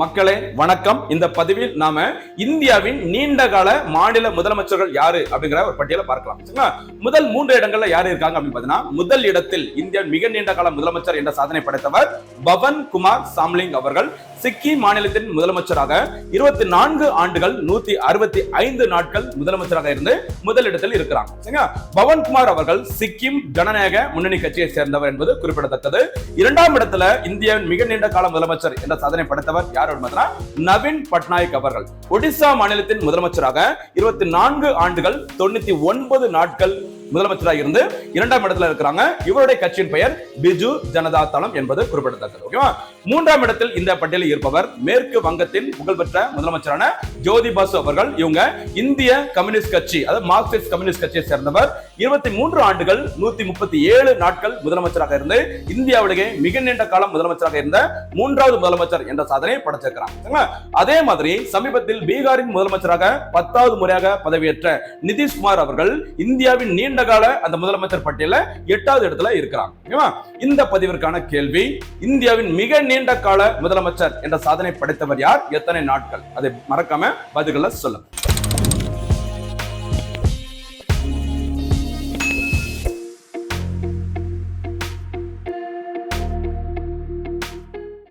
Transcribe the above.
மக்களே வணக்கம். இந்த பதிவில் நாம இந்தியாவின் நீண்ட கால மாநில முதலமைச்சர்கள் யாரு அப்படிங்கிற ஒரு பட்டியலை பார்க்கலாம். முதல் மூன்று இடங்கள்ல யாரு இருக்காங்க அப்படின்னு பாத்தீங்கன்னா முதல் இடத்தில் இந்தியா மிக நீண்ட கால முதலமைச்சர் என்ற சாதனை படைத்தவர் பவன் குமார் சாம்லிங் அவர்கள். சிக்கிம் மாநிலத்தின் முதலமைச்சராக இருபத்தி நான்கு ஆண்டுகள் நூத்தி அறுபத்தி ஐந்து நாட்கள் முதலமைச்சராக இருந்து முதலிடத்தில் இருக்கிறாங்க சரிங்களா? அவர்கள் சிக்கிம் ஜனநாயக முன்னணி கட்சியை சேர்ந்தவர் என்பது குறிப்பிடத்தக்கது. இரண்டாம் இடத்துல இந்தியாவின் மிக நீண்ட கால முதலமைச்சர் என்ற சாதனை படைத்தவர் யார் என்பதுனா நவீன் பட்நாயக் அவர்கள். ஒடிசா மாநிலத்தின் முதலமைச்சராக இருபத்தி நான்கு ஆண்டுகள் தொண்ணூத்தி ஒன்பது நாட்கள் முதலமைச்சராக இருந்து இரண்டாம் இடத்துல இருக்கிறாங்க. இவருடைய கட்சியின் பெயர் பிஜு ஜனதா தளம் என்பது குறிப்பிடத்தக்கது ஓகேவா மூன்றாம் இடத்தில் இந்த பட்டியலில் இருப்பவர் மேற்கு வங்கத்தின் புகழ்பெற்ற முதலமைச்சரான ஜோதி பாசு அவர்கள். இவங்க இந்திய கம்யூனிஸ்ட் கட்சி அதாவது மார்க்சிஸ்ட் கம்யூனிஸ்ட் கட்சியை சேர்ந்தவர். இருபத்தி மூன்று ஆண்டுகள் நூத்தி முப்பத்தி ஏழு நாட்கள் முதலமைச்சராக இருந்து இந்தியாவிலேயே மிக நீண்ட காலம் முதலமைச்சராக இருந்த மூன்றாவது முதலமைச்சர் என்ற சாதனையை படைச்சிருக்கிறாங்க அதே மாதிரி சமீபத்தில் பீகாரின் முதலமைச்சராக பத்தாவது முறையாக பதவியேற்ற நிதிஷ்குமார் அவர்கள் இந்தியாவின் நீண்ட நீண்ட கால அந்த முதலமைச்சர் பட்டியல எட்டாவது இடத்துல இருக்கிறாங்க. ஓகேவா? இந்த பதிவிற்கான கேள்வி இந்தியாவின் மிக நீண்ட கால முதலமைச்சர் என்ற சாதனை படைத்தவர் யார்? எத்தனை நாட்கள்? அதை மறக்காம பதில்களை சொல்லுங்க.